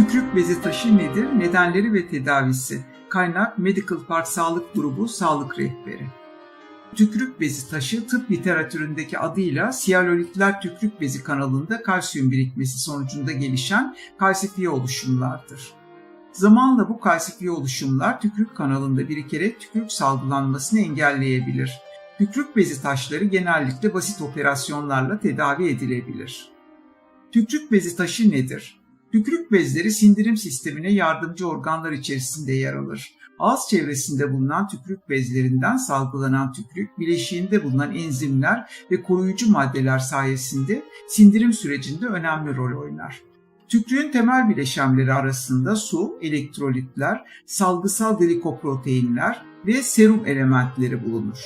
Tükrük bezi taşı nedir? Nedenleri ve tedavisi. Kaynak Medical Park Sağlık Grubu Sağlık Rehberi. Tükrük bezi taşı tıp literatüründeki adıyla siyalolitler tükrük bezi kanalında kalsiyum birikmesi sonucunda gelişen kalsifiye oluşumlardır. Zamanla bu kalsifiye oluşumlar tükrük kanalında birikerek tükrük salgılanmasını engelleyebilir. Tükrük bezi taşları genellikle basit operasyonlarla tedavi edilebilir. Tükrük bezi taşı nedir? Tükrük bezleri sindirim sistemine yardımcı organlar içerisinde yer alır. Ağız çevresinde bulunan tükrük bezlerinden salgılanan tükrük, bileşiğinde bulunan enzimler ve koruyucu maddeler sayesinde sindirim sürecinde önemli rol oynar. Tükrüğün temel bileşenleri arasında su, elektrolitler, salgısal glikoproteinler ve serum elementleri bulunur.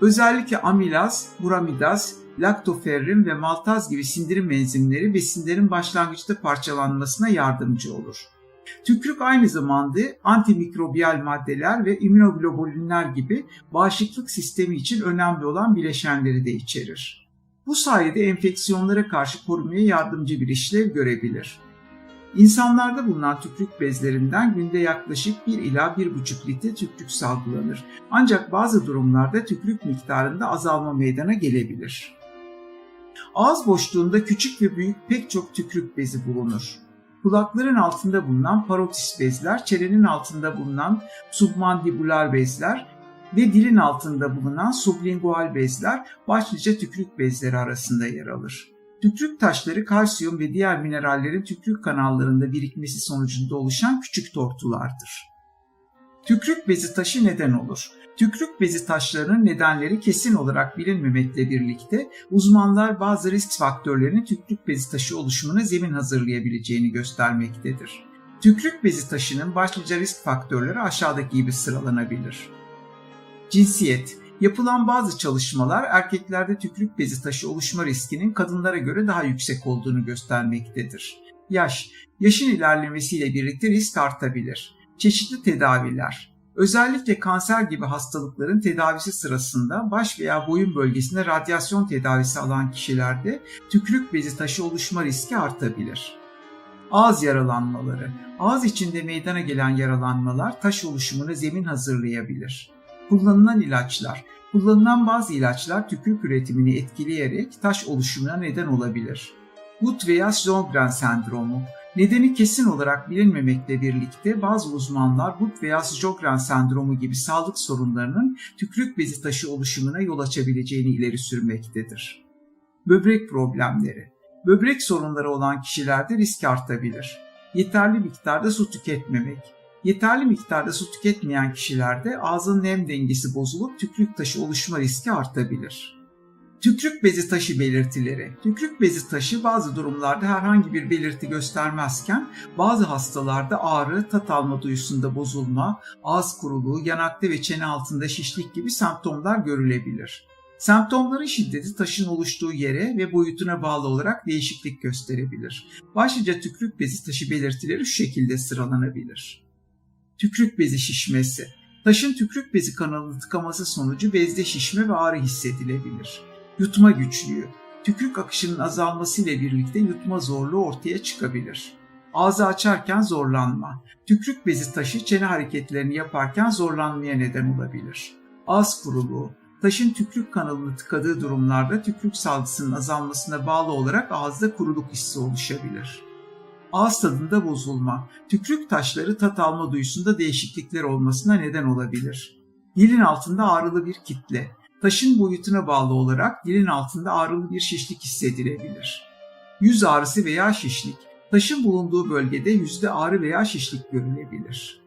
Özellikle amilaz, buramidaz, laktoferrin ve maltaz gibi sindirim enzimleri besinlerin başlangıçta parçalanmasına yardımcı olur. Tükrük aynı zamanda antimikrobiyal maddeler ve immünoglobulinler gibi bağışıklık sistemi için önemli olan bileşenleri de içerir. Bu sayede enfeksiyonlara karşı korumaya yardımcı bir işlev görebilir. İnsanlarda bulunan tükrük bezlerinden günde yaklaşık 1 ila 1,5 litre tükrük salgılanır. Ancak bazı durumlarda tükrük miktarında azalma meydana gelebilir. Ağız boşluğunda küçük ve büyük pek çok tükrük bezi bulunur. Kulakların altında bulunan parotis bezler, çenenin altında bulunan submandibular bezler ve dilin altında bulunan sublingual bezler başlıca tükrük bezleri arasında yer alır. Tükrük taşları kalsiyum ve diğer minerallerin tükrük kanallarında birikmesi sonucunda oluşan küçük tortulardır. Tükrük bezi taşı neden olur? Tükrük bezi taşlarının nedenleri kesin olarak bilinmemekle birlikte uzmanlar bazı risk faktörlerinin tükrük bezi taşı oluşumuna zemin hazırlayabileceğini göstermektedir. Tükrük bezi taşının başlıca risk faktörleri aşağıdaki gibi sıralanabilir. Cinsiyet Yapılan bazı çalışmalar erkeklerde tükrük bezi taşı oluşma riskinin kadınlara göre daha yüksek olduğunu göstermektedir. Yaş Yaşın ilerlemesiyle birlikte risk artabilir. Çeşitli tedaviler Özellikle kanser gibi hastalıkların tedavisi sırasında baş veya boyun bölgesinde radyasyon tedavisi alan kişilerde tükrük bezi taşı oluşma riski artabilir. Ağız yaralanmaları Ağız içinde meydana gelen yaralanmalar taş oluşumuna zemin hazırlayabilir. Kullanılan ilaçlar Kullanılan bazı ilaçlar tükrük üretimini etkileyerek taş oluşumuna neden olabilir. Wood veya Sjögren sendromu Nedeni kesin olarak bilinmemekle birlikte bazı uzmanlar Wood veya Sjögren sendromu gibi sağlık sorunlarının tükrük bezi taşı oluşumuna yol açabileceğini ileri sürmektedir. Böbrek problemleri Böbrek sorunları olan kişilerde risk artabilir. Yeterli miktarda su tüketmemek, Yeterli miktarda su tüketmeyen kişilerde ağzın nem dengesi bozulup tükrük taşı oluşma riski artabilir. Tükrük bezi taşı belirtileri. Tükrük bezi taşı bazı durumlarda herhangi bir belirti göstermezken bazı hastalarda ağrı, tat alma duyusunda bozulma, ağız kuruluğu, yanakta ve çene altında şişlik gibi semptomlar görülebilir. Semptomların şiddeti taşın oluştuğu yere ve boyutuna bağlı olarak değişiklik gösterebilir. Başlıca tükrük bezi taşı belirtileri şu şekilde sıralanabilir. Tükrük bezi şişmesi. Taşın tükrük bezi kanalını tıkaması sonucu bezde şişme ve ağrı hissedilebilir. Yutma güçlüğü. Tükrük akışının azalmasıyla birlikte yutma zorluğu ortaya çıkabilir. Ağzı açarken zorlanma. Tükrük bezi taşı çene hareketlerini yaparken zorlanmaya neden olabilir. Ağız kuruluğu. Taşın tükrük kanalını tıkadığı durumlarda tükrük salgısının azalmasına bağlı olarak ağızda kuruluk hissi oluşabilir. Ağız tadında bozulma, tükrük taşları tat alma duyusunda değişiklikler olmasına neden olabilir. Dilin altında ağrılı bir kitle, taşın boyutuna bağlı olarak dilin altında ağrılı bir şişlik hissedilebilir. Yüz ağrısı veya şişlik, taşın bulunduğu bölgede yüzde ağrı veya şişlik görülebilir.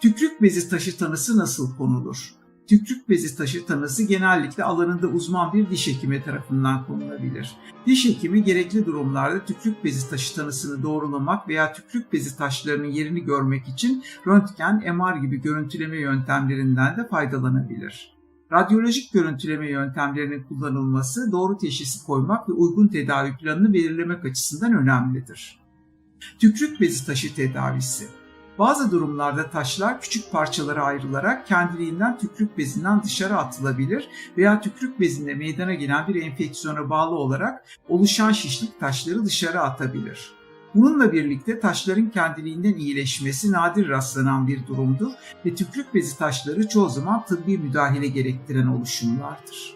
Tükrük bezi taşı tanısı nasıl konulur? Tükrük bezi taşı tanısı genellikle alanında uzman bir diş hekimi tarafından konulabilir. Diş hekimi gerekli durumlarda tükrük bezi taşı tanısını doğrulamak veya tükrük bezi taşlarının yerini görmek için röntgen, MR gibi görüntüleme yöntemlerinden de faydalanabilir. Radyolojik görüntüleme yöntemlerinin kullanılması doğru teşhisi koymak ve uygun tedavi planını belirlemek açısından önemlidir. Tükrük bezi taşı tedavisi bazı durumlarda taşlar küçük parçalara ayrılarak kendiliğinden tükrük bezinden dışarı atılabilir veya tükrük bezinde meydana gelen bir enfeksiyona bağlı olarak oluşan şişlik taşları dışarı atabilir. Bununla birlikte taşların kendiliğinden iyileşmesi nadir rastlanan bir durumdur ve tükrük bezi taşları çoğu zaman tıbbi müdahale gerektiren oluşumlardır.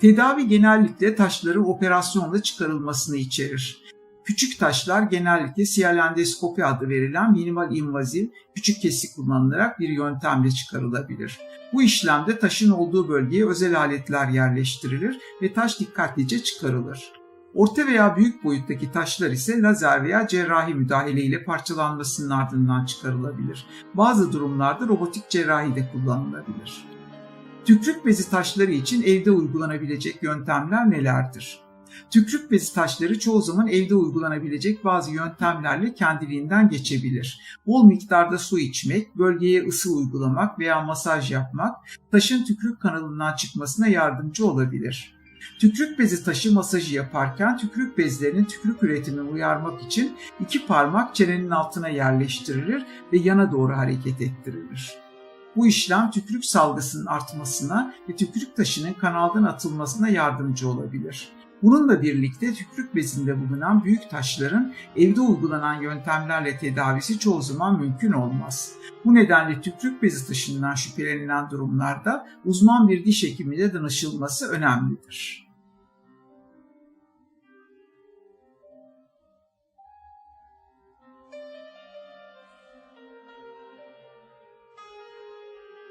Tedavi genellikle taşların operasyonla çıkarılmasını içerir. Küçük taşlar genellikle siyalendoskopi adı verilen minimal invaziv küçük kesik kullanılarak bir yöntemle çıkarılabilir. Bu işlemde taşın olduğu bölgeye özel aletler yerleştirilir ve taş dikkatlice çıkarılır. Orta veya büyük boyuttaki taşlar ise lazer veya cerrahi müdahale ile parçalanmasının ardından çıkarılabilir. Bazı durumlarda robotik cerrahi de kullanılabilir. Tükrük bezi taşları için evde uygulanabilecek yöntemler nelerdir? Tükrük bezi taşları çoğu zaman evde uygulanabilecek bazı yöntemlerle kendiliğinden geçebilir. Bol miktarda su içmek, bölgeye ısı uygulamak veya masaj yapmak taşın tükrük kanalından çıkmasına yardımcı olabilir. Tükrük bezi taşı masajı yaparken tükrük bezlerinin tükrük üretimini uyarmak için iki parmak çenenin altına yerleştirilir ve yana doğru hareket ettirilir. Bu işlem tükrük salgısının artmasına ve tükrük taşının kanaldan atılmasına yardımcı olabilir. Bununla birlikte tükrük bezinde bulunan büyük taşların evde uygulanan yöntemlerle tedavisi çoğu zaman mümkün olmaz. Bu nedenle tükrük bezi taşından şüphelenilen durumlarda uzman bir diş hekimine danışılması önemlidir.